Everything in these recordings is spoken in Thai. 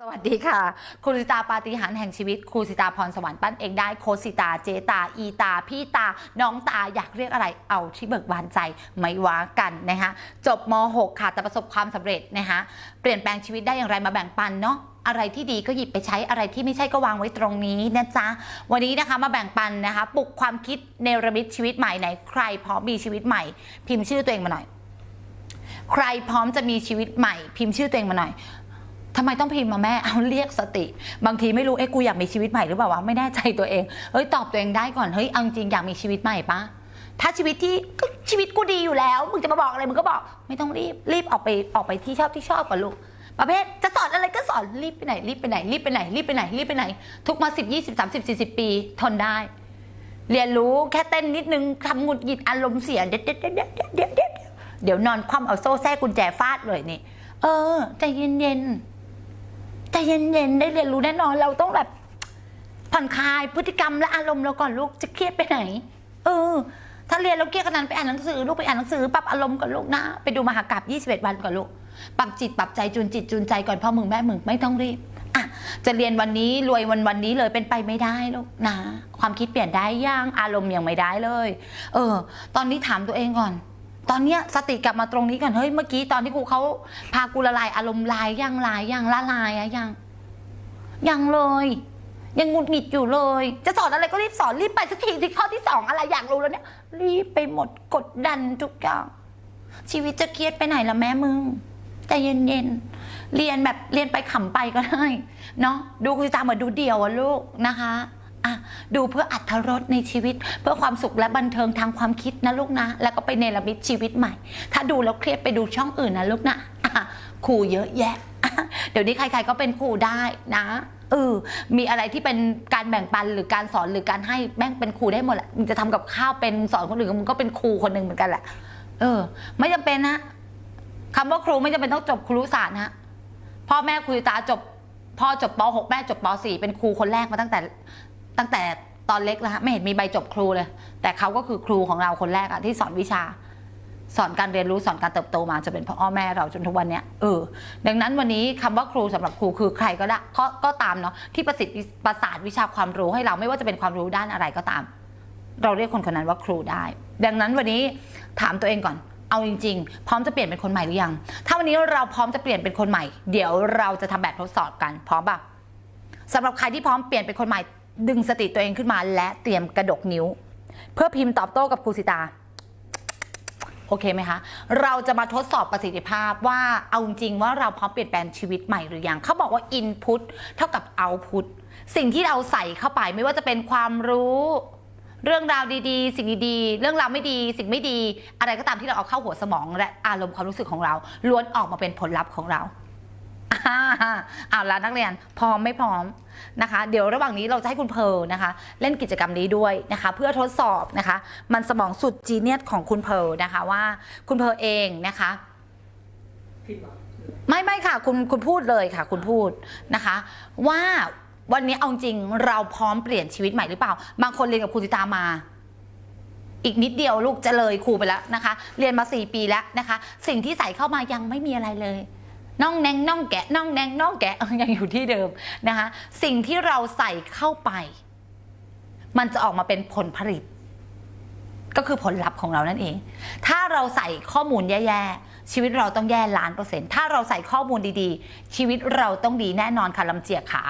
สวัสดีค่ะ ครูสิตาปาฏิหาริย์แห่งชีวิต ครูสิตาพรสวรรค์ปั้นเองได้ โคสิตา เจตา อีตา พี่ตา น้องตา อยากเรียกอะไร เอาที่เบิกบานใจ ไม่ว่ากันนะคะ จบม .6 ค่ะ แต่ประสบความสำเร็จนะคะ เปลี่ยนแปลงชีวิตได้อย่างไรมาแบ่งปันเนาะอะไรที่ดีก็หยิบไปใช้อะไรที่ไม่ใช่ก็วางไว้ตรงนี้นะจ๊ะ วันนี้นะคะมาแบ่งปันนะคะ ปลุกความคิดเนรมิตชีวิตใหม่ไหนใครพร้อมมีชีวิตใหม่ พิมพ์ชื่อตัวเองมาหน่อย ใครพร้อมจะมีชีวิตใหม่ พิมพ์ชื่อตัวเองมาหน่อย ทำไมต้องพิมพ์มาแม่เอาเรียกสติ บางทีไม่รู้เอ้กูอยากมีชีวิตใหม่หรือเปล่าวะไม่แน่ใจตัวเองเฮ้ยตอบตัวเองได้ก่อนเฮ้ยเอาจริงอยากมีชีวิตใหม่ปะถ้าชีวิตที่ก็ชีวิตกูดีอยู่แล้ว มึงจะมาบอกอะไรมึงก็บอก ไม่ต้องรีบรีบออกไปออกไปที่ชอบที่ชอบก่อนลูกประเภทจะสอนอะไรก็สอนรีบไปไหนรีบไปไหนรีบไปไหนรีบไปไหนรีบไปไหน ทุกมาสิบยี่สิบสามสิบสี่สิบปีทนได้ เรียนรู้แค่เต้นนิดนึงทำหงุดหงิดอารมณ์เสียเด็ดเด็ดเด็ดเด็ดเด็ดเด็ดเดี๋ยวนอนคว่ำเอาโซ่แทรกกุญแจฟาดเลยนี่ เออใจเย็นๆ ใจเย็นๆได้เรียนรู้แน่นอน เราต้องแบบผ่อนคลายพฤติกรรมและอารมณ์เราก่อนลูกจะเครียดไปไหน เออ ถ้าเรียนแล้วเครียดขนาดนั้นไปอ่านหนังสือลูกไปอ่านหนังสือปรับอารมณ์ก่อนลูกนะ ไปดูมหากราบ21 วันก่อนลูกปรับจิตปรับใจจูนจิตจูนใจก่อนพ่อมึงแม่มึงไม่ต้องรีบอะจะเรียนวันนี้รวยวันวันนี้เลยเป็นไปไม่ได้ลูกนะ ความคิดเปลี่ยนได้ยังอารมณ์ยังไม่ได้เลย เออ ตอนนี้ถามตัวเองก่อน ตอนเนี้ยสติกลับมาตรงนี้ก่อนเฮ้ยเมื่อกี้ตอนที่ครูเขาพากูละลายอารมณ์ลายยังลายยังละลายอะยังยังเลย ยังหงุดหงิดอยู่เลย จะสอนอะไรก็รีบสอนรีบไปสักทีที่ข้อที่สองอะไรอยากรู้แล้วเนี่ย รีบไปหมดกดดันทุกอย่างชีวิตจะเครียดไปไหนละแม่มึงใจเย็นๆเรียนแบบเรียนไปขำไปก็ได้เนาะดูคุณตาเหมือนดูเดี่ยวอะลูกนะคะ อะดูเพื่ออัธรสในชีวิต เพื่อความสุขและบันเทิงทางความคิดนะลูกนะ แล้วก็ไปเนรมิตชีวิตใหม่ ถ้าดูแล้วเครียดไปดูช่องอื่นนะลูกนะครูเยอะแยะ เดี๋ยวนี้ใครๆก็เป็นครูได้นะเออมีอะไรที่เป็นการแบ่งปันหรือการสอนหรือการให้แม่งเป็นครูได้หมดแหละมึงจะทำกับข้าวเป็นสอนคนอื่นมึงก็เป็นครูคนหนึ่งเหมือนกันแหละ เออ ไม่จำเป็นนะคำว่าครูไม่จำเป็นต้องจบครูศาสตร์นะพ่อแม่ครูตาจบพ่อจบป .6 แม่จบป .4 เป็นครูคนแรกมาตั้งแต่ ตั้งแต่ตอนเล็กแล้วฮะไม่เห็นมีใบจบครูเลย แต่เขาก็คือครูของเราคนแรกอะที่สอนวิชา สอนการเรียนรู้สอนการเติบโตมาจะเป็นพ่อแม่เราจนทุกวันเนี้ยเออดังนั้นวันนี้คำว่าครูสำหรับครูคือใครก็ได้ก็ก็ตามเนาะที่ประสิทธิ์ประสาทวิชาความรู้ให้เราไม่ว่าจะเป็นความรู้ด้านอะไรก็ตาม เราเรียกคนคนนั้นว่าครูได้ ดังนั้นวันนี้ถามตัวเองก่อนเอาจริงๆ พร้อมจะเปลี่ยนเป็นคนใหม่หรือยัง ถ้าวันนี้เราพร้อมจะเปลี่ยนเป็นคนใหม่ เดี๋ยวเราจะทำแบบทดสอบกัน พร้อมปะสำหรับใครที่พร้อมเปลี่ยนเป็นคนใหม่ ดึงสติตัวเองขึ้นมาและเตรียมกระดกนิ้ว เพื่อพิมพ์ตอบโต้กับครูสิตา โอเคไหมคะ เราจะมาทดสอบประสิทธิภาพว่าเอาจริงว่าเราพร้อมเปลี่ยนแปลงชีวิตใหม่หรือยังเขาบอกว่า input เท่ากับ output สิ่งที่เราใส่เข้าไปไม่ว่าจะเป็นความรู้เรื่องราวดีๆ สิ่งดีๆ เรื่องราวไม่ดี สิ่งไม่ดี อะไรก็ตามที่เราเอาเข้าหัวสมอง และอารมณ์ความรู้สึกของเรา ล้วนออกมาเป็นผลลัพธ์ของเราอ่า เอาละนักเรียนพร้อมไม่พร้อมนะคะ เดี๋ยวระหว่างนี้เราจะให้คุณเพร์ลนะคะ เล่นกิจกรรมนี้ด้วยนะคะ เพื่อทดสอบนะคะ มันสมองสุดจีเนียสของคุณเพร์ลนะคะว่าคุณเพร์ลเองนะคะผิดเหรอไม่ไม่ค่ะ คุณคุณพูดเลยค่ะ คุณพูดนะคะ ว่าวันนี้เอาจริงเราพร้อมเปลี่ยนชีวิตใหม่หรือเปล่า บางคนเรียนกับครูสิตามา อีกนิดเดียวลูกจะเลยครูไปแล้วนะคะ เรียนมา 4 ปีแล้วนะคะ สิ่งที่ใส่เข้ามายังไม่มีอะไรเลย น่องแนงน่องแกะน่องแนงน่องแกะยังอยู่ที่เดิมนะคะ สิ่งที่เราใส่เข้าไป มันจะออกมาเป็นผลผลิต ก็คือผลลัพธ์ของเรานั่นเอง ถ้าเราใส่ข้อมูลแย่ๆ ชีวิตเราต้องแย่ล้านเปอร์เซ็นต์ถ้าเราใส่ข้อมูลดีๆ ชีวิตเราต้องดีแน่นอนค่ะลำเจียกขา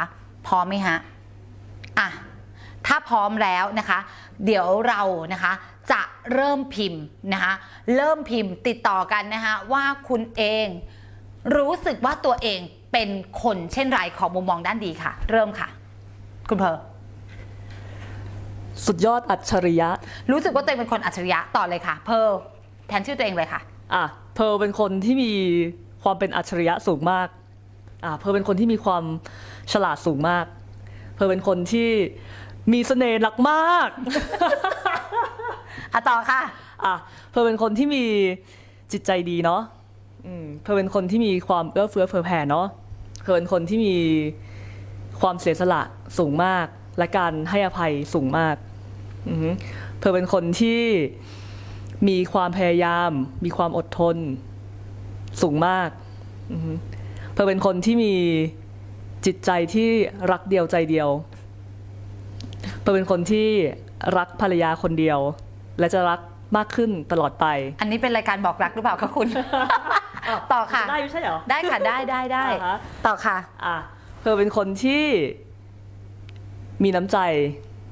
พร้อมไหมฮะอะถ้าพร้อมแล้วนะคะ เดี๋ยวเรานะคะจะเริ่มพิมพ์นะคะ เริ่มพิมพ์ติดต่อกันนะคะว่าคุณเอง รู้สึกว่าตัวเองเป็นคนเช่นไรของมุมมองด้านดีค่ะ เริ่มค่ะ คุณเพร์ลสุดยอดอัจฉริยะ รู้สึกว่าตัวเองเป็นคนอัจฉริยะต่อเลยค่ะ เพร์ลแทนชื่อตัวเองเลยค่ะ อะเพร์ลเป็นคนที่มีความเป็นอัจฉริยะสูงมากอะเพร์ลเป็นคนที่มีความฉลาดสูงมาก เพร์ลเป็นคนที่มีเสน่ห์หนักมากอะต่อค่ะอะเพร์ลเป็นคนที่มีจิตใจดีเนาะอืม เพร์ลเป็นคนที่มีความเอื้อเฟื้อเผื่อแผ่เนาะเพร์ลเป็นคนที่มีความเสียสละสูงมาก และการให้อภัยสูงมากอือหือเพร์ลเป็นคนที่มีความพยายาม มีความอดทน สูงมากอือหือเพร์ลเป็นคนที่มีจิตใจที่รักเดียวใจเดียว เธอเป็นคนที่รักภรรยาคนเดียว และจะรักมากขึ้นตลอดไป อันนี้เป็นรายการบอกรักหรือเปล่าคะคุณ ต่อค่ะ ได้ไม่ใช่เหรอ ได้ค่ะได้ได้ได้อ่าฮะ ต่อค่ะ อะเธอเป็นคนที่มีน้ำใจ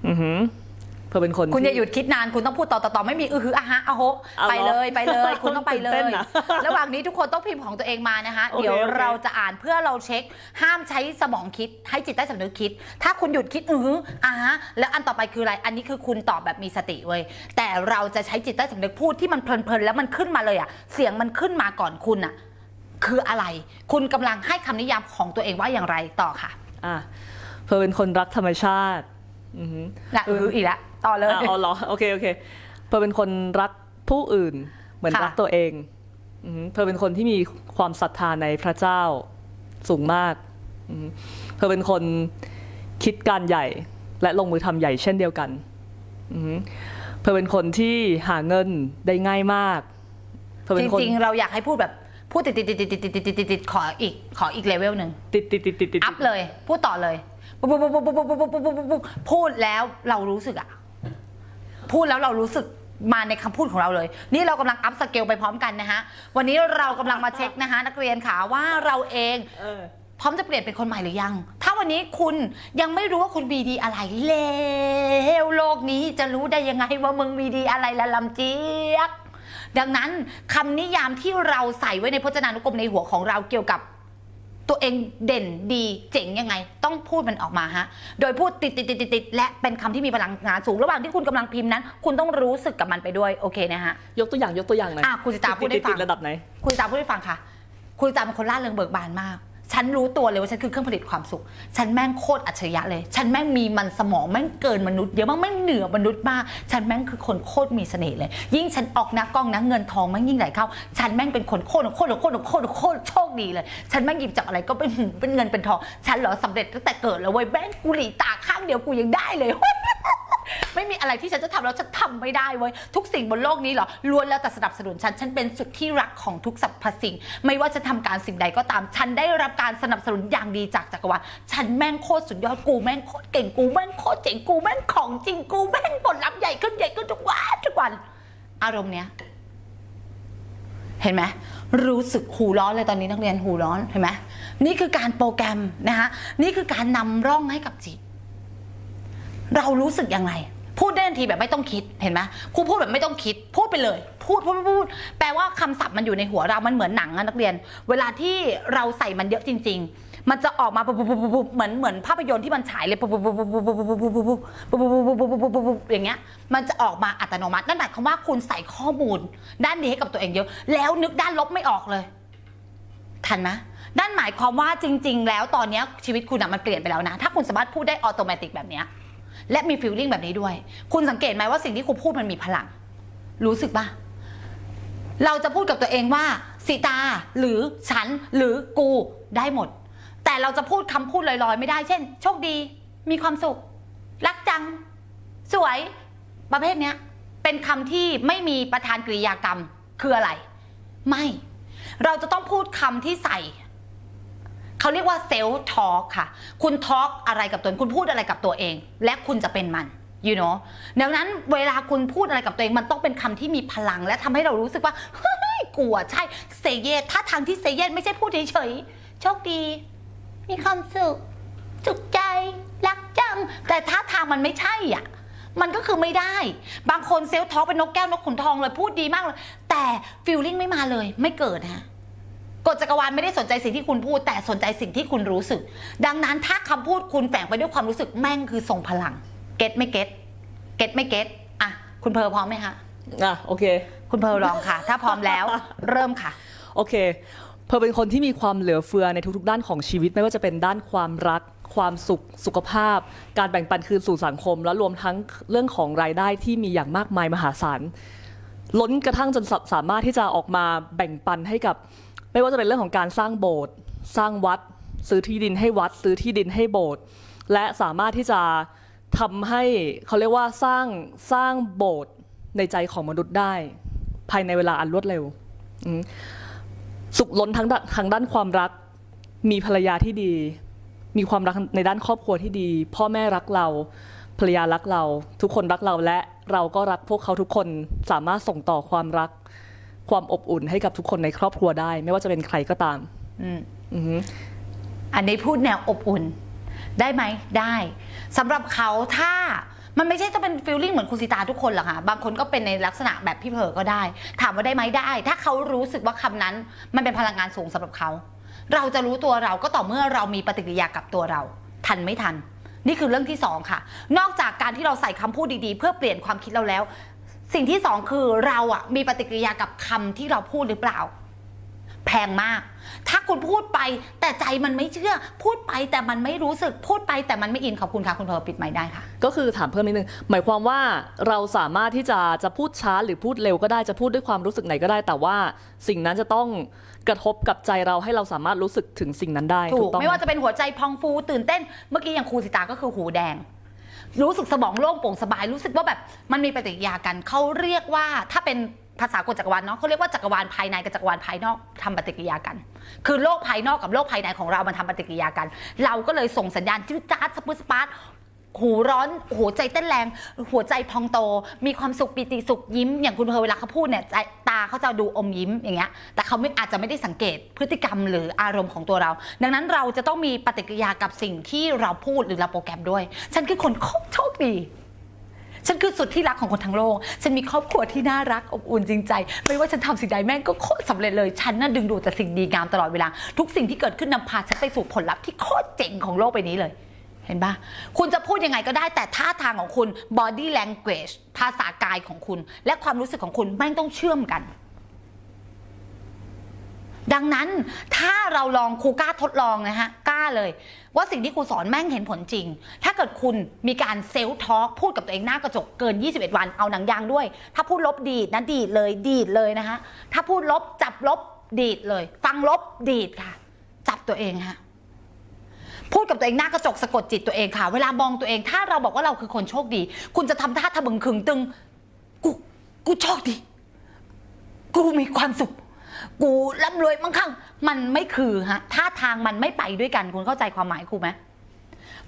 อือหือ เธอเป็นคนคุณอย่าที่หยุดคิดนานคุณต้องพูดต่อต่อต่อไม่มีอือฮืออะฮะอะโหเอาเหรอไปเลยไปเลย คุณต้องไปเลตื่นเต้ยนอะระหว่างนี้ทุกคนต้องพิมพ์ของตัวเองมานะคะโอเคเดี๋ยวโอเคเราจะอ่านเพื่อเราเช็ค ห้ามใช้สมองคิด ให้จิตใต้สำนึกคิด ถ้าคุณหยุดคิดอือฮืออะฮะแล้วอันต่อไปคืออะไรอันนี้คือคุณตอบแบบมีสติเว้ยแต่เราจะใช้จิตใต้สำนึกพูดที่มันเพลินๆแล้วมันขึ้นมาเลยอะเสียงมันขึ้นมาก่อนคุณอะคืออะไร คุณกำลังให้คำนิยามของตัวเองว่าอย่างไรต่อค่ะอะเธอเป็นคนรักธรรมชาติ อือหือนะอือฮืออีกแล้ว ต่อเลยอะอ๋อเหรอโอเคโอเคเธอเป็นคนรักผู้อื่น เหมือนค่ะ รักตัวเองอือหือเธอเป็นคนที่มีความศรัทธาในพระเจ้าสูงมากอือหือเธอเป็นคนคิดการใหญ่และลงมือทำใหญ่เช่นเดียวกันอือหือเธอเป็นคนที่หาเงินได้ง่ายมาก เธอจเป็นคนริงๆ เราอยากให้พูดแบบพูดติดติดติดติดติดติดติดติดติดขออีกขออีกเลเวลหนึ่งติดติดติดติดติดอัพเลย พูดต่อเลยปุ๊บปุ๊บปุ๊บปุ๊บปุ๊บปุ๊บปุ๊บปุ๊บปุ๊บปุ๊บพูดแล้วเรารู้สึกอะ พูดแล้วเรารู้สึกมาในคำพูดของเราเลย นี่เรากำลังอัพสเกลไปพร้อมกันนะฮะวันนี้เรากำลังมาเช็คนะคะ นักเรียนขาว่าเราเอง เออ พร้อมจะเปลี่ยนเป็นคนใหม่หรือยัง ถ้าวันนี้คุณยังไม่รู้ว่าคุณมีดีอะไรแล้วโลกนี้จะรู้ได้ยังไงว่ามึงมีดีอะไรละลำเจี๊ยก ดังนั้นคำนิยามที่เราใส่ไว้ในพจนานุกรมในหัวของเราเกี่ยวกับ ตัวเองเด่นดีเจ๋งยังไง ต้องพูดมันออกมาฮะ โดยพูดติดติดติดติดติดและเป็นคำที่มีพลังงานสูง ระหว่างที่คุณกำลังพิมพ์นั้น คุณต้องรู้สึกกับมันไปด้วยโอเคนะฮะยกตัวอย่างยกตัวอย่างหน่อยอะคุณสิตาพูดให้ฟังติดๆระดับไหนคุณตามพูดให้ฟังค่ะ คุณตามเป็นคนล่าเริงเบิกบานมาก ฉันรู้ตัวเลยว่าฉันคือเครื่องผลิตความสุข ฉันแม่งโคตรอัจฉริยะเลย ฉันแม่งมีมันสมองแม่งเกินมนุษย์เยอะมากแม่งเหนือมนุษย์มาก ฉันแม่งคือคนโคตรมีเสน่ห์เลย ยิ่งฉันออกหน้ากล้องนะเงินทองแม่งยิ่งไหลเข้า ฉันแม่งเป็นคนโคตรโคตรโคตรโคตรโคตรโชคดีเลย ฉันแม่งหยิบจับอะไรก็เป็นเป็นเงินเป็นทอง ฉันเหรอสำเร็จตั้งแต่เกิดแล้วเว้ยแม่งกูหลีตาข้างเดียวกูยังได้เลย ไม่มีอะไรที่ฉันจะทำแล้วฉันทำไม่ได้เว้ยทุกสิ่งบนโลกนี้เหรอล้วนแล้วแต่สนับสนุนฉันฉันเป็นสุดที่รักของทุกสรรพสิ่ง ไม่ว่าจะทำการสิ่งใดก็ตาม ฉันได้รับการสนับสนุนอย่างดีจากจักรวาลฉันแม่งโคตรสุดยอดกูแม่งโคตรเก่งกูแม่งโคตรเจ๋งกูแม่งของจริงกูแม่งผลลัพธ์ใหญ่ขึ้นใหญ่ขึ้นทุกวันทุกวัน อารมณ์เนี้ย เห็นไหมรู้สึกหูร้อนเลยตอนนี้นักเรียนหูร้อนเห็นไหมนี่คือการโปรแกรมนะคะนี่คือการนำร่องให้กับจิต เรารู้สึกยังไง พูดได้ทันทีแบบไม่ต้องคิดเห็นไหมครูพูดแบบไม่ต้องคิด พูดไปเลย พูดพูดพูดพูดแปลว่าคำศัพท์มันอยู่ในหัวเรามันเหมือนหนังอะนักเรียน เวลาที่เราใส่มันเยอะจริง ๆ มันจะออกมาปุ๊บปุ๊บปุ๊บปุ๊บเหมือนเหมือนภาพยนตร์ที่มันฉายเลยปุ๊บปุ๊บปุ๊บปุ๊บปุ๊บปุ๊บปุ๊บปุ๊บปุ๊บปุ๊บปุ๊บปุ๊บปุ๊บปุ๊บอย่างเงี้ย มันจะออกมาอัตโนมัตินั่นหมายความว่าคุณใส่ข้อมูล ด้านดีให้กับตัวเองเยอะ แล้วนึกด้านลบไม่ออกเลย ทันไหมนั่นหมายความว่าจริง ๆ แล้วตอนเนี้ยชีวิตคุณอะมันเปลี่ยนไปแล้วนะ ถ้าคุณสามารถพูดได้ออโตเมติกแบบเนี้ย และมีฟีลลิ่งแบบนี้ด้วย คุณสังเกตไหมว่าสิ่งที่คุณพูดมันมีพลัง รู้สึกปะเราจะพูดกับตัวเองว่าสิตาหรือฉันหรือกูได้หมด แต่เราจะพูดคำพูดลอยๆ ไม่ได้ เช่น โชคดี มีความสุข รักจัง สวย ประเภทเนี้ย เป็นคำที่ไม่มีประธานกริยากรรมคืออะไร ไม่ เราจะต้องพูดคำที่ใส่ เขาเรียกว่าเซลล์ทอ l k ค่ะ คุณทอ l k อะไรกับตัวเองคุณพูดอะไรกับตัวเอง และคุณจะเป็นมัน you know ดังนั้นเวลาคุณพูดอะไรกับตัวเองมันต้องเป็นคำที่มีพลัง และทำให้เรารู้สึกว่าเฮ้ยกลัวใช่เซเยสถ้าทางที่เซเยสไม่ใช่พูดเฉยๆโชคดี มีความสุขจุกใจรักจัง แต่ถ้าทางมันไม่ใช่อะมันก็คือไม่ได้ บางคนเซลล์ทอ l k เป็นนกแก้วนกขุนทองเลยพูดดีมากเลย แต่ฟีลลิ่งไม่มาเลยไม่เกิดฮะ กฎจักรวาลไม่ได้สนใจสิ่งที่คุณพูด แต่สนใจสิ่งที่คุณรู้สึก ดังนั้นถ้าคำพูดคุณแฝงไปด้วยความรู้สึกแม่งคือทรงพลัง เก็ตไม่เก็ตเก็ตไม่เก็ตอะคุณเพร์ลพร้อมไหมคะอะโอเค คุณเพร์ลลองค่ะ ถ้าพร้อมแล้วเริ่มค่ะ โอเค เพอเป็นคนที่มีความเหลือเฟือในทุกๆ ด้านของชีวิตไม่ว่าจะเป็นด้านความรัก ความสุขสุขภาพ การแบ่งปันคืนสู่สังคม และรวมทั้งเรื่องของรายได้ที่มีอย่างมากมายมหาศาลล้นกระทั่งจนสาสามารถที่จะออกมาแบ่งปันให้กับ ไม่ว่าจะเป็นเรื่องของการสร้างโบสถ์สร้างวัด ซื้อที่ดินให้วัด ซื้อที่ดินให้โบสถ์และสามารถที่จะทำให้เขาเรียกว่าสร้างสร้างโบสถ์ในใจของมนุษย์ได้ ภายในเวลาอันรวดเร็ว สุขล้นทั้งด้านทางด้านความรัก มีภรรยาที่ดี มีความรักในด้านครอบครัวที่ดี พ่อแม่รักเราภรรยารักเรา ทุกคนรักเราและเราก็รักพวกเขาทุกคนสามารถส่งต่อความรัก ความอบอุ่นให้กับทุกคนในครอบครัวได้ ไม่ว่าจะเป็นใครก็ตามอืมอือหืออันนี้พูดแนวอบอุ่น ได้ไหมได้สำหรับเขาถ้ามันไม่ใช่จะเป็นฟีลลิ่งเหมือนคุณสิตาทุกคนหรอกค่ะ บางคนก็เป็นในลักษณะแบบพี่เพอก็ได้ ถามว่าได้ไหมได้ ถ้าเขารู้สึกว่าคำนั้น มันเป็นพลังงานสูงสำหรับเขา เราจะรู้ตัวเราก็ต่อเมื่อเรามีปฏิกิริยากับตัวเรา ทันไม่ทัน นี่คือเรื่องที่สองค่ะ นอกจากการที่เราใส่คำพูดดีๆ เพื่อเปลี่ยนความคิดเราแล้ว สิ่งที่สองคือเราอะมีปฏิกิริยากับคำที่เราพูดหรือเปล่า แพงมาก ถ้าคุณพูดไปแต่ใจมันไม่เชื่อ พูดไปแต่มันไม่รู้สึกพูดไปแต่มันไม่อินขอบคุณค่ะคุณเพอปิดไมค์ได้ค่ะ ก็คือถามเพิ่มนิดนึง หมายความว่าเราสามารถที่จะจะพูดช้าหรือพูดเร็วก็ได้จะพูดด้วยความรู้สึกไหนก็ได้ แต่ว่าสิ่งนั้นจะต้องกระทบกับใจเราให้เราสามารถรู้สึกถึงสิ่งนั้นได้ถูกต้องไม่ว่าจะเป็นหัวใจพองฟูตื่นเต้น เมื่อกี้อย่างครูสิตาก็คือหูแดง รู้สึกสมองโล่งโปร่งสบาย รู้สึกว่าแบบมันมีปฏิกิริยากันเขาเรียกว่าถ้าเป็นภาษากฎจักรวาลเนาะเขาเรียกว่าจักรวาลภายในกับจักรวาลภายนอกทำปฏิกิริยากัน คือโลกภายนอกกับโลกภายในของเรามันทำปฏิกิริยากัน เราก็เลยส่งสัญญาณจืดจ้าดสปุสปาร์ต หูร้อนหัวใจเต้นแรง หัวใจพองโต มีความสุขปิติสุขยิ้ม อย่างคุณเพอเวลาเขาพูดเนี่ยใจตาเขาจะดูอมยิ้มอย่างเงี้ย แต่เขาไม่อาจจะไม่ได้สังเกตพฤติกรรมหรืออารมณ์ของตัวเรา ดังนั้นเราจะต้องมีปฏิกิริยากับสิ่งที่เราพูดหรือเราโปรแกรมด้วย ฉันคือคนโชคดี ฉันคือสุดที่รักของคนทั้งโลก ฉันมีครอบครัวที่น่ารักอบอุ่นจริงใจ ไม่ว่าฉันทำสิ่งใดแม่งก็โคตรสำเร็จเลย ฉันน่ะดึงดูดแต่สิ่งดีงามตลอดเวลา ทุกสิ่งที่เกิดขึ้นนำพาฉันไปสู่ผลลัพธ์ที่โคตรเจ๋งของโลกใบนี้เลย ห็นปะคุณจะพูดยังไงก็ได้แต่ท่าทางของคุณ body language ภาษากายของคุณ และความรู้สึกของคุณแม่งต้องเชื่อมกัน ดังนั้นถ้าเราลองครูกล้าทดลองนะฮะกล้าเลย ว่าสิ่งที่ครูสอนแม่งเห็นผลจริง ถ้าเกิดคุณมีการเซลฟ์ทอล์กพูดกับตัวเองหน้ากระจกเกิน 21 วันเอาหนังยางด้วย ถ้าพูดลบดีดนะดีดเลยดีดเลยนะคะถ้าพูดลบจับลบดีดเลย ฟังลบดีดค่ะ จับตัวเองค่ะ พูดกับตัวเองหน้ากระจกสะกดจิตตัวเองค่ะ เวลามองตัวเอง ถ้าเราบอกว่าเราคือคนโชคดี คุณจะทำท่าทะบึงขึงตึง กู กูโชคดี กูมีความสุข กูร่ำรวยมั่งคั่ง มันไม่คือฮะท่าทางมันไม่ไปด้วยกัน คุณเข้าใจความหมายครูไหม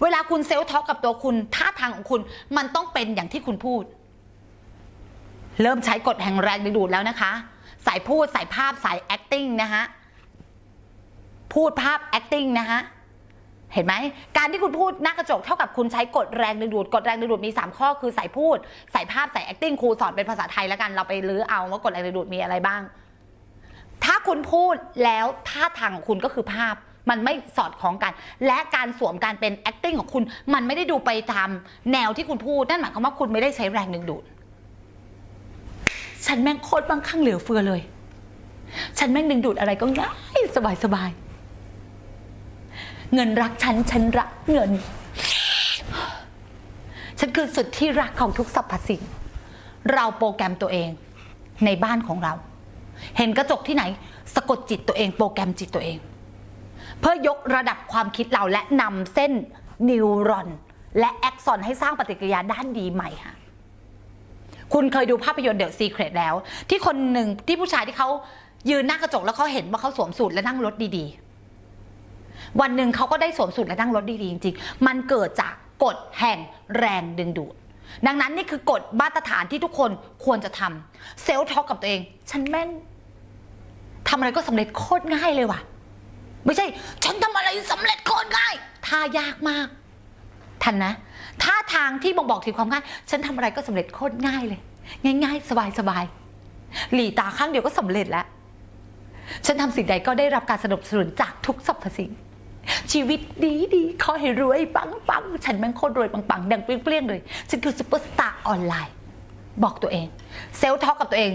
เวลาคุณเซลล์ทอกกับตัวคุณท่าทางของคุณมันต้องเป็นอย่างที่คุณพูด เริ่มใช้กฎแห่งแรงดึงดูดแล้วนะคะ สายพูดสายภาพสาย acting นะคะพูดภาพ acting นะคะ เห็นไหมการที่คุณพูดหน้ากระจกเท่ากับคุณใช้กฎแรงดึงดูดกฎแรงดึงดูดมี 3 ข้อคือสายพูดสายภาพสาย acting ครูสอนเป็นภาษาไทยแล้วกันเราไปลื้อเอาว่ากฎแรงดึงดูดมีอะไรบ้าง ถ้าคุณพูดแล้วท่าทางของคุณก็คือภาพมันไม่สอดคล้องกัน และการสวมการเป็น acting ของคุณ มันไม่ได้ดูไปตามแนวที่คุณพูด นั่นหมายความว่าคุณไม่ได้ใช้แรงดึงดูด ฉันแม่งโคตรบางข้างเหลือเฟือเลย ฉันแม่งดึงดูดอะไรก็ง่ายสบายสบาย เงินรักฉัน ฉันรักเงิน ฉันคือสุดที่รักของทุกสรรพสิ่ง เราโปรแกรมตัวเองในบ้านของเรา เห็นกระจกที่ไหน สะกดจิตตัวเองโปรแกรมจิตตัวเอง เพื่อยกระดับความคิดเราและนำเส้นนิวรอน และแอคซอนให้สร้างปฏิกิริยาด้านดีใหม่ค่ะคุณเคยดูภาพยนตร์เดอะซีเครตแล้ว ที่คนหนึ่งที่ผู้ชายที่เขายืนหน้ากระจกแล้วเขาเห็นว่าเขาสวมสูทและนั่งรถดีๆ วันหนึ่งเขาก็ได้สวมสูทและนั่งรถดีๆจริงๆ มันเกิดจากกฎแห่งแรงดึงดูด ดังนั้นนี่คือกฎมาตรฐานที่ทุกคนควรจะทำเซลล์ท็อกกับตัวเอง ฉันแม่งทำอะไรก็สำเร็จโคตรง่ายเลยว่ะ ไม่ใช่ ฉันทำอะไรสำเร็จโคตรง่ายท่ายากมาก ทันนะท่าทางที่บ่งบอกถึงความง่าย ฉันทำอะไรก็สำเร็จโคตรง่ายเลย ง่าย ๆ สบายๆหลีตาข้างเดียวก็สำเร็จแล้วฉันทำสิ่งใดก็ได้รับการสนับสนุนจากทุกสรรพสิ่ง ชีวิตดีดีขอให้รวยปังปังฉันแม่งโคตรรวยปังปังดังเปรี้ยงๆเลย ฉันคือซุปเปอร์สตาร์ออนไลน์ บอกตัวเอง เซลล์ทอกกับตัวเอง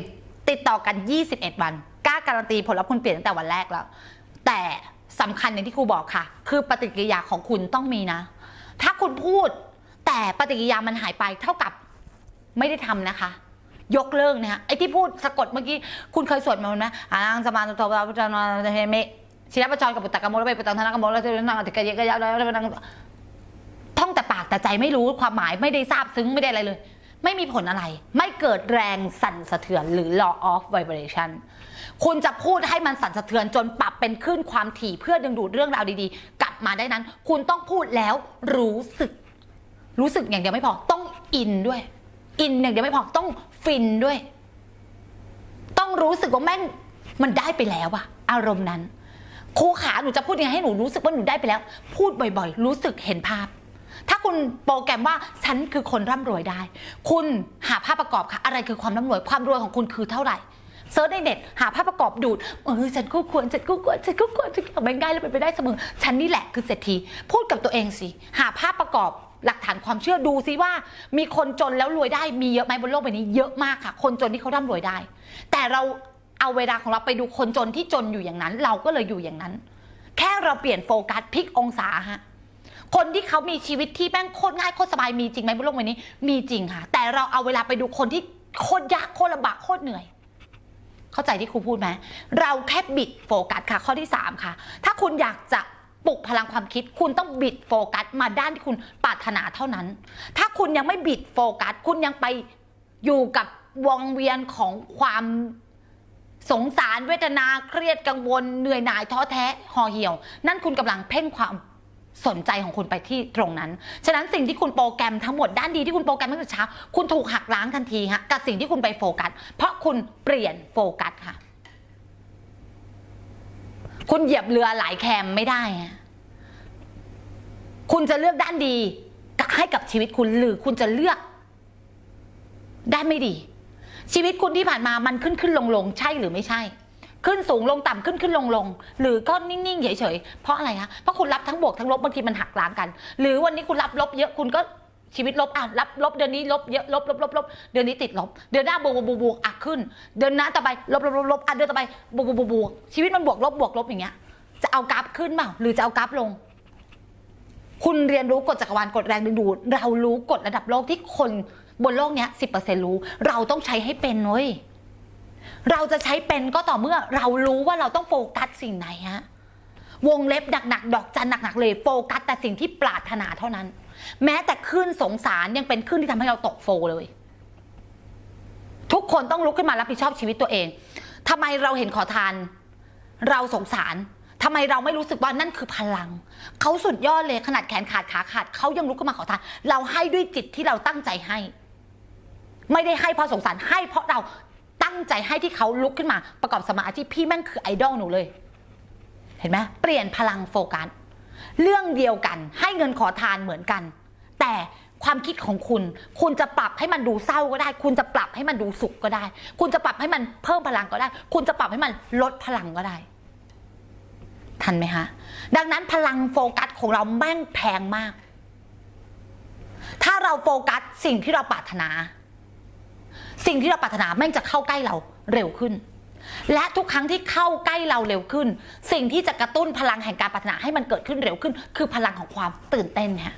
ติดต่อกัน 21 วันกล้าการันตีผลลัพธ์คุณเปลี่ยนตั้งแต่วันแรกแล้ว แต่สำคัญอย่างที่ครูบอกค่ะ คือปฏิกิริยาของคุณต้องมีนะ ถ้าคุณพูด แต่ปฏิกิริยามันหายไปเท่ากับไม่ได้ทำนะคะยกเลิกนะฮะไอ้ที่พูดสะกดเมื่อกี้ คุณเคยสวดมันไหมอ่างสมาธิโตปะปะจานาเฮเม ชิรปจรกับปุตตะกมลไปปุตตังธนกมลแล้วนั่งติกะเยกะยะแล้วนั่งท่องแต่ปากแต่ใจไม่รู้ความหมายไม่ได้ทราบซึ้งไม่ได้อะไรเลย ไม่มีผลอะไร ไม่เกิดแรงสั่นสะเทือนหรือ law of vibration คุณจะพูดให้มันสั่นสะเทือนจนปรับเป็นคลื่นความถี่เพื่อดึงดูดเรื่องราวดีๆ กลับมาได้นั้น คุณต้องพูดแล้วรู้สึก รู้สึกอย่างเดียวไม่พอต้องอินด้วย อินอย่างเดียวไม่พอต้องฟินด้วย ต้องรู้สึกว่าแม่งมันได้ไปแล้วอะอารมณ์นั้น ครูขาหนูจะพูดยังไงให้หนูรู้สึกว่าหนูได้ไปแล้ว พูดบ่อยๆ รู้สึกเห็นภาพ ถ้าคุณโปรแกรมว่าฉันคือคนร่ำรวยได้ คุณหาภาพประกอบค่ะอะไรคือความร่ำรวยความรวยของคุณคือเท่าไหร่เซิร์ชในเน็ตหาภาพประกอบดูดเออฉันก็ควรฉันก็ควรฉันก็ควรฉันก็ไม่ง่ายเลยเป็นไปได้เสมอฉันนี่แหละคือเศรษฐีพูดกับตัวเองสิหาภาพประกอบหลักฐานความเชื่อดูสิว่า มีคนจนแล้วรวยได้มีเยอะไหมบนโลกใบนี้เยอะมากค่ะ คนจนที่เขาร่ำรวยได้ แต่เรา เอาเวลาของเราไปดูคนจนที่จนอยู่อย่างนั้น เราก็เลยอยู่อย่างนั้น แค่เราเปลี่ยนโฟกัสพลิกองศาฮะคนที่เขามีชีวิตที่แม่งโคตรง่ายโคตรสบายมีจริงไหมบนโลกใบนี้ มีจริงค่ะ แต่เราเอาเวลาไปดูคนที่โคตรยากโคตรลำบากโคตรเหนื่อย เข้าใจที่ครูพูดไหมเราแค่บิดโฟกัสค่ะ ข้อที่ 3 ค่ะ ถ้าคุณอยากจะปลุกพลังความคิด คุณต้องบิดโฟกัสมาด้านที่คุณปรารถนาเท่านั้น ถ้าคุณยังไม่บิดโฟกัส คุณยังไปอยู่กับวงเวียนของความ สงสารเวทนาเครียดกังวลเหนื่อยหน่ายท้อแท้ห่อเหี่ยว นั่นคุณกำลังเพ่งความสนใจของคุณไปที่ตรงนั้น ฉะนั้นสิ่งที่คุณโปรแกรมทั้งหมดด้านดีที่คุณโปรแกรมตั้งแต่เช้า คุณถูกหักล้างทันทีฮะกับสิ่งที่คุณไปโฟกัส เพราะคุณเปลี่ยนโฟกัสค่ะ คุณเหยียบเรือหลายแคมไม่ได้ คุณจะเลือกด้านดีให้กับชีวิตคุณหรือคุณจะเลือกด้านไม่ดี ชีวิตคุณที่ผ่านมามันขึ้นขึ้นลงลงใช่หรือไม่ใช่ ขึ้นสูงลงต่ำขึ้นขึ้นลงลงหรือก็นิ่งๆเฉยๆเพราะอะไรคะเพราะคุณรับทั้งบวกทั้งลบบางทีมันหักล้างกัน หรือวันนี้คุณรับลบเยอะคุณก็ชีวิตลบอะรับลบเดือนนี้ลบเยอะลบลบลบลบเดือนนี้ติดลบ เดือนหน้าบวกบวกบวกบวกอะขึ้น เดือนหน้าต่อไปลบลบลบลบอะเดือนต่อไปบวกบวกบวกบวกชีวิตมันบวกลบบวกลบอย่างเงี้ย จะเอากราฟขึ้นเปล่าหรือจะเอากราฟลง คุณเรียนรู้กฎจักรวาลกฎแรงดึงดูดเรารู้กฎระดับโลกที่คน บนโลกเนี้ยสิบเปอร์เซ็นรู้ เราต้องใช้ให้เป็นเว้ยเราจะใช้เป็นก็ต่อเมื่อเรารู้ว่าเราต้องโฟกัสสิ่งไหนฮะวงเล็บหนักๆดอกจันหนักๆเลยโฟกัสแต่สิ่งที่ปรารถนาเท่านั้น แม้แต่คลื่นสงสารยังเป็นคลื่นที่ทำให้เราตกโฟเลย ทุกคนต้องลุกขึ้นมารับผิดชอบชีวิตตัวเองทำไมเราเห็นขอทาน เราสงสารทำไมเราไม่รู้สึกว่านั่นคือพลัง เขาสุดยอดเลยขนาดแขนขาดขาขาดเขายังลุกขึ้นมาขอทาน เราให้ด้วยจิตที่เราตั้งใจให้ ไม่ได้ให้เพราะสงสารให้เพราะเราตั้งใจให้ที่เขาลุกขึ้นมา ประกอบสมาธิพี่แม่งคือไอดอลหนูเลย เห็นไหมเปลี่ยนพลังโฟกัสเรื่องเดียวกัน ให้เงินขอทานเหมือนกัน แต่ความคิดของคุณ คุณจะปรับให้มันดูเศร้าก็ได้ คุณจะปรับให้มันดูสุขก็ได้ คุณจะปรับให้มันเพิ่มพลังก็ได้ คุณจะปรับให้มันลดพลังก็ได้ ทันไหมฮะ ดังนั้นพลังโฟกัสของเราแม่งแพงมาก ถ้าเราโฟกัสสิ่งที่เราปรารถนา สิ่งที่เราปรารถนาแม่งจะเข้าใกล้เราเร็วขึ้น และทุกครั้งที่เข้าใกล้เราเร็วขึ้น สิ่งที่จะกระตุ้นพลังแห่งการปรารถนาให้มันเกิดขึ้นเร็วขึ้น คือพลังของความตื่นเต้นค่ะ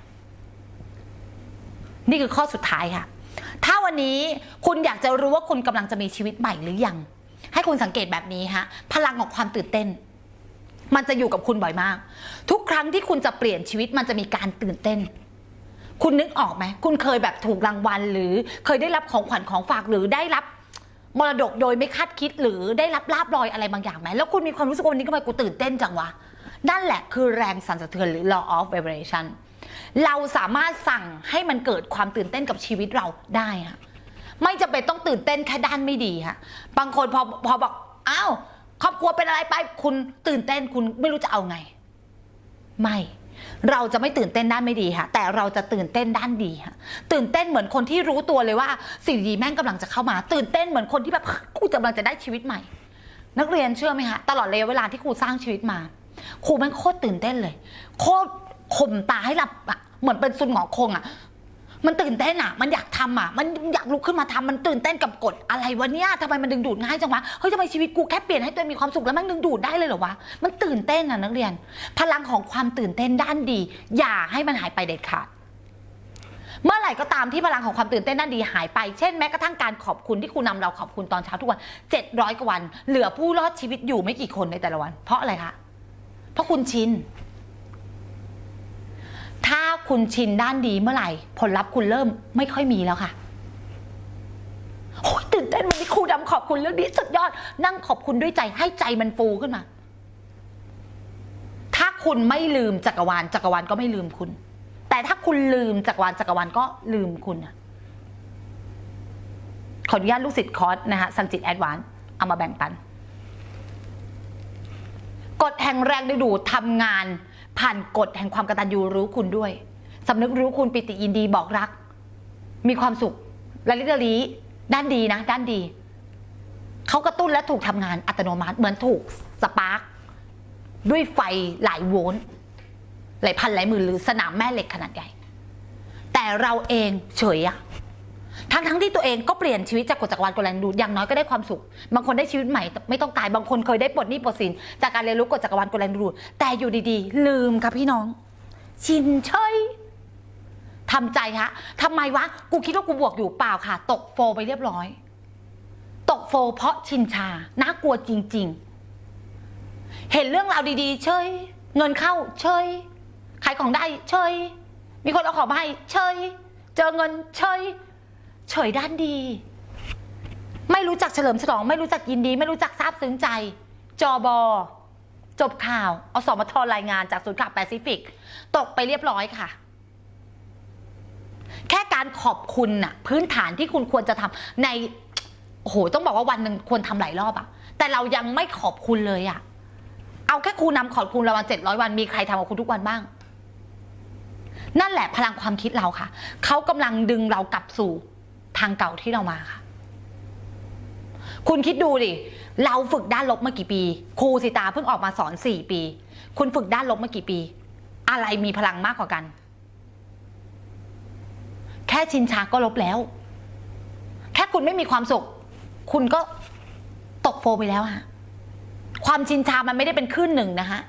นี่คือข้อสุดท้ายค่ะ ถ้าวันนี้คุณอยากจะรู้ว่าคุณกำลังจะมีชีวิตใหม่หรือยัง ให้คุณสังเกตแบบนี้ฮะพลังของความตื่นเต้น มันจะอยู่กับคุณบ่อยมาก ทุกครั้งที่คุณจะเปลี่ยนชีวิตมันจะมีการตื่นเต้น คุณนึกออกไหมคุณเคยแบบถูกรางวัลหรือเคยได้รับของขวัญของฝากหรือได้รับมรดกโดยไม่คาดคิดหรือได้รับลาบลอยอะไรบางอย่างไหมแล้วคุณมีความรู้สึกว่าวันนี้ทำไมกูตื่นเต้นจังวะ นั่นแหละคือแรงสั่นสะเทือนหรือ law of vibration เราสามารถสั่งให้มันเกิดความตื่นเต้นกับชีวิตเราได้ค่ะไม่จำเป็นต้องตื่นเต้นแค่ด้านไม่ดีค่ะบางคนพอพอบอกอ้าวครอบครัวเป็นอะไรไปคุณตื่นเต้นคุณไม่รู้จะเอาไง ไม่ เราจะไม่ตื่นเต้นด้านไม่ดีค่ะ แต่เราจะตื่นเต้นด้านดีค่ะ ตื่นเต้นเหมือนคนที่รู้ตัวเลยว่า สิ่งดีแม่งกำลังจะเข้ามา ตื่นเต้นเหมือนคนที่แบบกูกำลังจะได้ชีวิตใหม่ นักเรียนเชื่อไหมคะตลอดระยะเวลาที่ครูสร้างชีวิตมาครูแม่งโคตรตื่นเต้นเลย โคตรข่มตาให้หลับอะเหมือนเป็นซุนหงอคงอะ มันตื่นเต้นอะมันอยากทำอะมันอยากลุกขึ้นมาทำมันตื่นเต้นกับกฎอะไรวะเนี่ยทำไมมันดึงดูดง่ายจังวะ เฮ้ยทำไมชีวิตกูแค่เปลี่ยนให้ตัวเองมีความสุขแล้วมันดึงดูดได้เลยเหรอวะ มันตื่นเต้นอะนักเรียน พลังของความตื่นเต้นด้านดี อย่าให้มันหายไปเด็ดขาด เมื่อไหร่ก็ตามที่พลังของความตื่นเต้นด้านดีหายไป เช่นแม้กระทั่งการขอบคุณที่ครูนำเราขอบคุณตอนเช้าทุกวัน 700กว่าวัน เหลือผู้รอดชีวิตอยู่ไม่กี่คนในแต่ละวัน เพราะอะไรคะ เพราะคุณชิน ถ้าคุณชินด้านดีเมื่อไหร่ ผลลัพธ์คุณเริ่มไม่ค่อยมีแล้วค่ะโอ้ยตื่นเต้นวันนี้ครูดำขอบคุณเรื่องนี้สุดยอด นั่งขอบคุณด้วยใจให้ใจมันฟูขึ้นมา ถ้าคุณไม่ลืมจักรวาลจักรวาลก็ไม่ลืมคุณ แต่ถ้าคุณลืมจักรวาลจักรวาลก็ลืมคุณขออนุญาตลูกศิษย์คอร์สนะคะสังจิตแอดวานเอามาแบ่งปันกฎแห่งแรงดึงดูดทำงาน ผ่านกฎแห่งความกตัญญูรู้คุณด้วยสำนึกรู้คุณปิติยินดีบอกรัก มีความสุขและลิเดลีด้านดีนะ ด้านดี เขากระตุ้นและถูกทำงานอัตโนมัติเหมือนถูกสปาร์กด้วยไฟหลายโวลต์หลายพันหลายหมื่นหรือสนามแม่เหล็กขนาดใหญ่ แต่เราเองเฉยอะ ทั้งทั้งๆที่ตัวเองก็เปลี่ยนชีวิตจากกฎจักรวาลกฎแรงดูดอย่างน้อยก็ได้ความสุข บางคนได้ชีวิตใหม่ไม่ต้องตาย บางคนเคยได้ปลดหนี้ปลดสินจากการเรียนรู้กฎจักรวาลกฎแรงดูดแต่อยู่ดีๆ ลืมค่ะพี่น้อง ชินเฉยทำใจฮะทำไมวะ กูคิดว่ากูบวกอยู่เปล่าค่ะ ตกโฟไปเรียบร้อย ตกโฟเพราะชินชา น่ากลัวจริง ๆ เห็นเรื่องราวดีๆ เฉย เงินเข้า เฉย ขายของได้ เฉย มีคนเอาของมาให้ เฉย เจอเงิน เฉย เฉยด้านดี ไม่รู้จักเฉลิมฉลอง ไม่รู้จักยินดี ไม่รู้จักซาบซึ้งใจ จอบอ จบข่าว เอาสมทรายงานจากศูนย์ข่าวแปซิฟิก ตกไปเรียบร้อยค่ะ แค่การขอบคุณน่ะ พื้นฐานที่คุณควรจะทำในโอ้โหต้องบอกว่าวันหนึ่งควรทำหลายรอบอะแต่เรายังไม่ขอบคุณเลยอะเอาแค่ครูนำขอบคุณเราวันเจ็ดร้อยวันมีใครทำกับคุณทุกวันบ้างนั่นแหละพลังความคิดเราค่ะ เขากำลังดึงเรากลับสู่ ทางเก่าที่เรามาค่ะ คุณคิดดูดิ เราฝึกด้านลบมากี่ปี ครูสิตาเพิ่งออกมาสอนสี่ปี คุณฝึกด้านลบมากี่ปี อะไรมีพลังมากกว่ากัน แค่ชินชาก็ลบแล้ว แค่คุณไม่มีความสุข คุณก็ตกโฟไปแล้วฮะความชินชามันไม่ได้เป็นคลื่นหนึ่งนะฮะ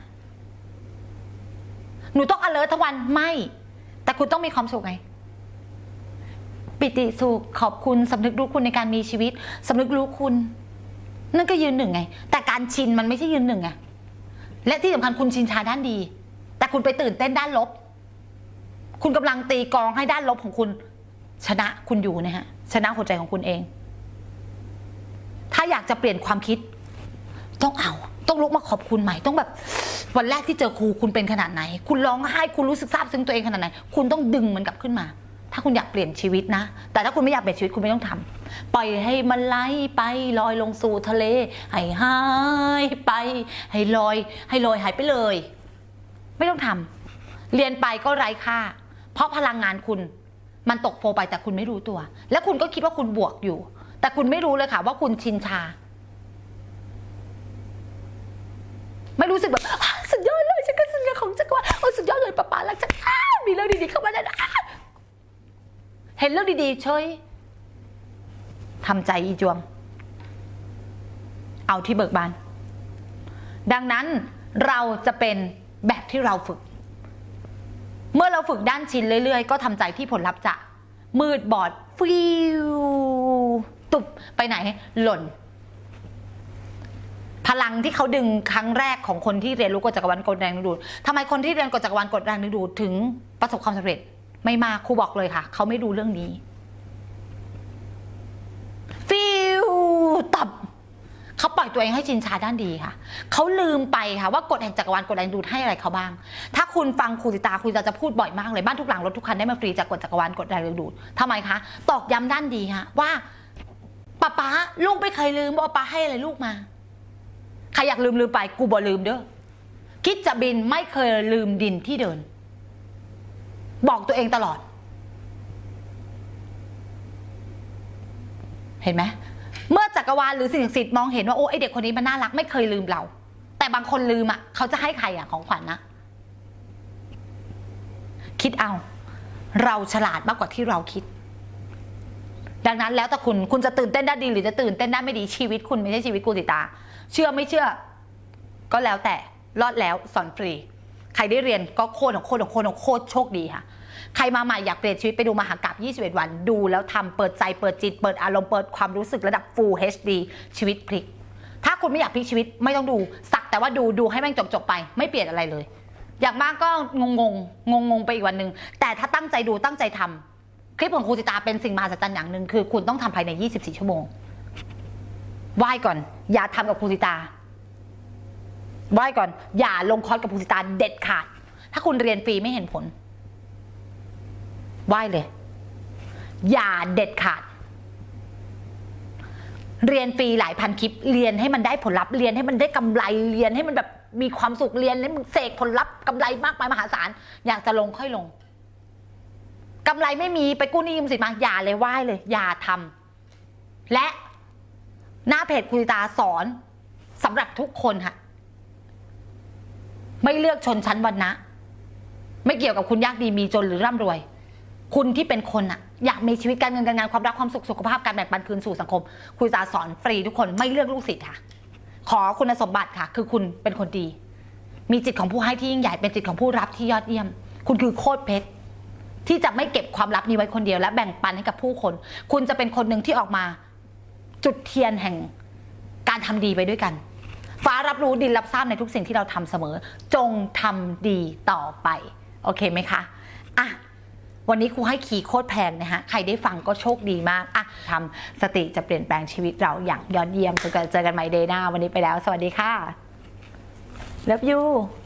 หนูต้อง alert ทั้งวันไม่ แต่คุณต้องมีความสุขไง ปิติสุขขอบคุณสำนึกรู้คุณในการมีชีวิตสำนึกรู้คุณ นั่นก็ยืนหนึ่งไง แต่การชินมันไม่ใช่ยืนหนึ่งไงและที่สำคัญคุณชินชาด้านดี แต่คุณไปตื่นเต้นด้านลบ คุณกำลังตีกองให้ด้านลบของคุณ ชนะคุณอยู่นะฮะชนะหัวใจของคุณเอง ถ้าอยากจะเปลี่ยนความคิด ต้องเอา ต้องลุกมาขอบคุณใหม่ต้องแบบวันแรกที่เจอครูคุณเป็นขนาดไหน คุณร้องไห้คุณรู้สึกซาบซึ้งตัวเองขนาดไหน คุณต้องดึงมันกลับขึ้นมา ถ้าคุณอยากเปลี่ยนชีวิตนะ แต่ถ้าคุณไม่อยากเปลี่ยนชีวิตคุณไม่ต้องทำปล่อยให้มันไหลไปลอยลงสู่ทะเลให้หายไปให้ลอย ให้ลอยหายไปเลย ไม่ต้องทำเรียนไปก็ไร้ค่า เพราะพลังงานคุณ มันตกโฟไปแต่คุณไม่รู้ตัว และคุณก็คิดว่าคุณบวกอยู่ แต่คุณไม่รู้เลยค่ะ ว่าคุณชินชา ไม่รู้สึกแบบสุดยอดเลยฉันก็สุดยอดของจักรวาลโอ้สุดยอดเลยป้าป๋ารักจังอ้ามีเรื่องดีๆเข้ามาแล้วน เห็นเรื่องดีๆเฉยทำใจอีจวง เอาที่เบิกบาน ดังนั้นเราจะเป็นแบบที่เราฝึก เมื่อเราฝึกด้านชินเรื่อย ๆ ก็ทำใจที่ผลลัพธ์จะ มืดบอดฟิวตุบไปไหนหล่น พลังที่เขาดึงครั้งแรกของคนที่เรียนรู้กฎจักรวาลกฎแรงดึงดูดทำไมคนที่เรียนกฎจักรวาลกฎแรงดึงดูดถึงประสบความสำเร็จ ไม่มาครูบอกเลยค่ะ เขาไม่ดูเรื่องนี้ ฟิวตับเขาปล่อยตัวเองให้ชินชาด้านดีค่ะ เขาลืมไปค่ะว่ากฎแห่งจักรวาลกฎแรงดูดให้อะไรเขาบ้าง ถ้าคุณฟังครูติตาครูติตาจะพูดบ่อยมากเลยบ้านทุกหลังรถทุกคันได้มาฟรีจากกฎจักรวาลกฎแรงดึงดูดทำไมคะ ตอกย้ำด้านดีค่ะว่าป้าป๊าลูกไม่เคยลืมว่าป้าให้อะไรลูกมาใครอยากลืมลืมไปกูบ่ลืมเด้อคิดจะบินไม่เคยลืมดินที่เดิน บอกตัวเองตลอด เห็นไหมเมื่อจักรวาลหรือสิ่งศักดิ์สิทธิ์มองเห็นว่าโอ้ไอเด็กคนนี้มันน่ารักไม่เคยลืมเรา แต่บางคนลืมอะเขาจะให้ใครอะของขวัญนะคิดเอา เราฉลาดมากกว่าที่เราคิด ดังนั้นแล้วแต่คุณคุณจะตื่นเต้นได้ดีหรือจะตื่นเต้นได้ไม่ดีชีวิตคุณไม่ใช่ชีวิตกูติตา เชื่อไม่เชื่อ ก็แล้วแต่รอดแล้วสอนฟรี ใครได้เรียนก็โคตรของโคตรของโคตรของโคตรโชคดีค่ะ ใครมาใหม่อยากเปลี่ยนชีวิตไปดูมหากราบ21 วัน ดูแล้วทำเปิดใจเปิดจิต เปิดอารมณ์เปิดความรู้สึกระดับ Full HD ชีวิตพลิก ถ้าคุณไม่อยากพลิกชีวิตไม่ต้องดู สักแต่ว่าดูดูให้แม่งจบจบๆไป ไม่เปลี่ยนอะไรเลย อย่างมากก็งงงงงงงไปอีกวันหนึ่งแต่ถ้าตั้งใจดูตั้งใจทำคลิปของครูติตาเป็นสิ่งมหัศจรรย์อย่างหนึ่งคือ คุณต้องทำภายใน 24 ชั่วโมงไหว้ก่อน อย่าทำกับครูติตา ไหว้ก่อน อย่าลงคอร์สกับครูสิตาเด็ดขาด ถ้าคุณเรียนฟรีไม่เห็นผลไหว้เลย อย่าเด็ดขาด เรียนฟรีหลายพันคลิป เรียนให้มันได้ผลลัพธ์ เรียนให้มันได้กำไร เรียนให้มันแบบมีความสุข เรียนให้มันเสกผลลัพธ์กำไรมากมายมหาศาล อยากจะลงค่อยลงกำไรไม่มีไปกู้หนี้ยืมสินมา อย่าเลยไหว้เลย อย่าทำและหน้าเพจคุณตาสอนสำหรับทุกคนค่ะ ไม่เลือกชนชั้นวรรณะ ไม่เกี่ยวกับคุณยากดีมีจนหรือร่ำรวย คุณที่เป็นคนอะอยากมีชีวิตการเงินการงานความรักความสุขสุขภาพการแบ่งปันคืนสู่สังคม คุณตาสอนฟรีทุกคนไม่เลือกลูกศิษย์ค่ะ ขอคุณสมบัติค่ะ คือคุณเป็นคนดี มีจิตของผู้ให้ที่ยิ่งใหญ่เป็นจิตของผู้รับที่ยอดเยี่ยม คุณคือโคตรเพชรที่จะไม่เก็บความลับนี้ไว้คนเดียว และแบ่งปันให้กับผู้คน คุณจะเป็นคนหนึ่งที่ออกมา จุดเทียนแห่งการทำดีไปด้วยกัน ฟ้ารับรู้ดินรับทราบในทุกสิ่งที่เราทำเสมอ จงทำดีต่อไป โอเคไหมคะอะวันนี้ครูให้ขีโคตรแพงนะฮะ ใครได้ฟังก็โชคดีมากอะทำสติจะเปลี่ยนแปลงชีวิตเราอย่างยอดเยี่ยมจอกันเจอกันใหม่เดย์หน้า วันนี้ไปแล้ว สวัสดีค่ะ Love you